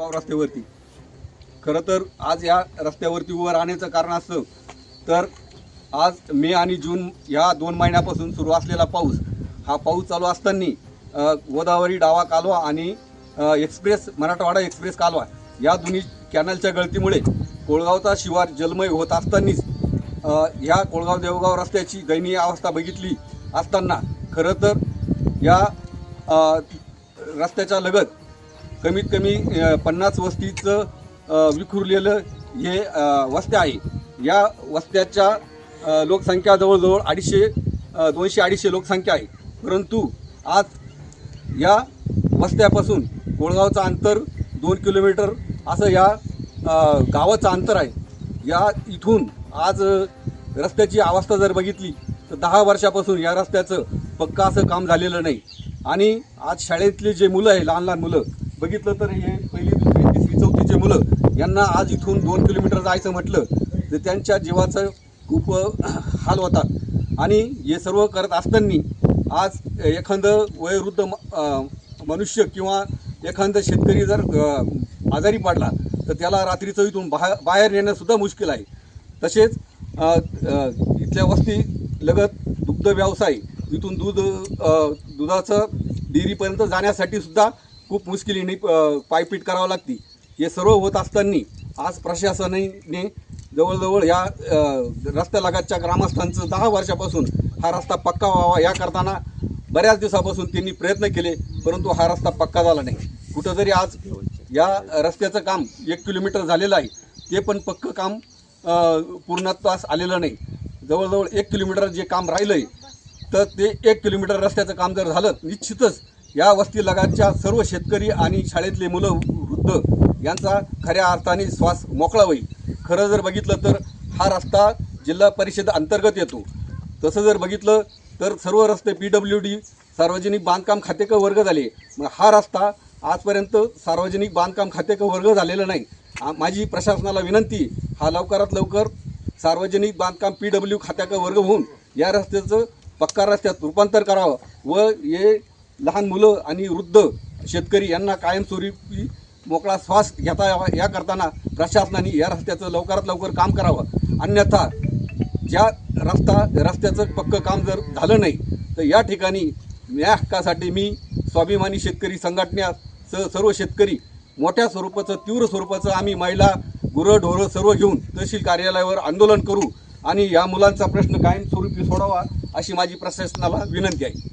कोळगाव रस्त्यावरती खरं तर आज या रस्त्यावरती उभं राहण्याचं कारण असं तर आज मे आणि जून या दोन महिन्यापासून सुरू असलेला पाऊस हा पाऊस चालू असताना गोदावरी डावा कालवा आणि एक्सप्रेस मराठवाडा एक्सप्रेस कालवा या दोन्ही कॅनलच्या गळतीमुळे कोळगावचा शिवार जलमय होत असतानाच ह्या या कोळगाव देवगाव रस्त्याची दयनीय अवस्था बघितली असताना खरं तर या रस्त्याच्या लगत कमीत कमी पन्नास वस्तीचं विखुरलेलं हे वस्त्या आहे. या वस्त्याच्या लोकसंख्या जवळजवळ अडीचशे दोनशे अडीचशे लोकसंख्या आहे. परंतु आज या वस्त्यापासून कोळगावचं अंतर दोन किलोमीटर असं या गावाचं अंतर आहे. या इथून आज रस्त्याची अवस्था जर बघितली तर दहा वर्षापासून या रस्त्याचं पक्का असं काम झालेलं नाही. आणि आज शाळेतले जे मुलं आहे लहान लहान मुलं बघितलं तर हे पहिली दुसरी तिसरी चौथीचे मुलं यांना आज इथून दोन किलोमीटर जायचं म्हटलं तर त्यांच्या जीवाचं खूप हाल होतात आणि हे सर्व करत असताना आज एखादं वयोवृद्ध म- मनुष्य किंवा एखादं शेतकरी जर आजारी पडला तर त्याला रात्रीचं इथून बाहेर बाहेर येणंसुद्धा मुश्किल आहे. तसेच इथल्या वस्ती लगत दुग्ध व्यवसाय इथून दूध दुधाचं डेअरीपर्यंत जाण्यासाठी सुद्धा खूप मुश्किलीने पायपीट करावं लागते. हे सर्व होत असताना आज प्रशासनाने जवळजवळ या रस्त्यालगतच्या ग्रामस्थांचं दहा वर्षापासून हा रस्ता पक्का व्हावा या करताना बऱ्याच दिवसापासून त्यांनी प्रयत्न केले परंतु हा रस्ता पक्का झाला नाही. कुठंतरी आज या रस्त्याचं काम एक किलोमीटर झालेलं आहे. ते पण पक्कं काम पूर्णत्वास आलेलं नाही. जवळजवळ एक किलोमीटर जे काम राहिलं आहे तर ते एक किलोमीटर रस्त्याचं काम जर झालं निश्चितच या वस्ती लगातच्या सर्व शेतकरी आणि शाळेतले मुलं वृद्ध यांचा खऱ्या अर्थाने श्वास मोकळा होईल. खरं जर बघितलं तर हा रस्ता जिल्हा परिषद अंतर्गत येतो. तसं जर बघितलं तर सर्व रस्ते पी डब्ल्यू डी सार्वजनिक बांधकाम खातेक वर्ग झाले. मग हा रस्ता आजपर्यंत सार्वजनिक बांधकाम खातेक वर्ग झालेला नाही. आ- माझी प्रशासनाला विनंती हा लवकरात लवकर सार्वजनिक बांधकाम पी डब्ल्यू खात्याक वर्ग होऊन या रस्त्याचं पक्का रस्त्यात रूपांतर करावं व हे लहान मुलं आणि वृद्ध शेतकरी यांना कायमस्वरूपी मोकळा श्वास घेता यावा या करताना प्रशासनाने या रस्त्याचं लवकरात लवकर काम करावं. अन्यथा ज्या रस्ता रस्त्याचं पक्कं काम जर झालं नाही तर या ठिकाणी या हक्कासाठी मी स्वाभिमानी शेतकरी संघटना स सर्व शेतकरी मोठ्या स्वरूपाचं तीव्र स्वरूपाचं आम्ही महिला गुरंढोरं सर्व घेऊन तहसील कार्यालयावर आंदोलन करू आणि या मुलांचा प्रश्न कायमस्वरूपी सोडावा अशी माझी प्रशासनाला विनंती आहे.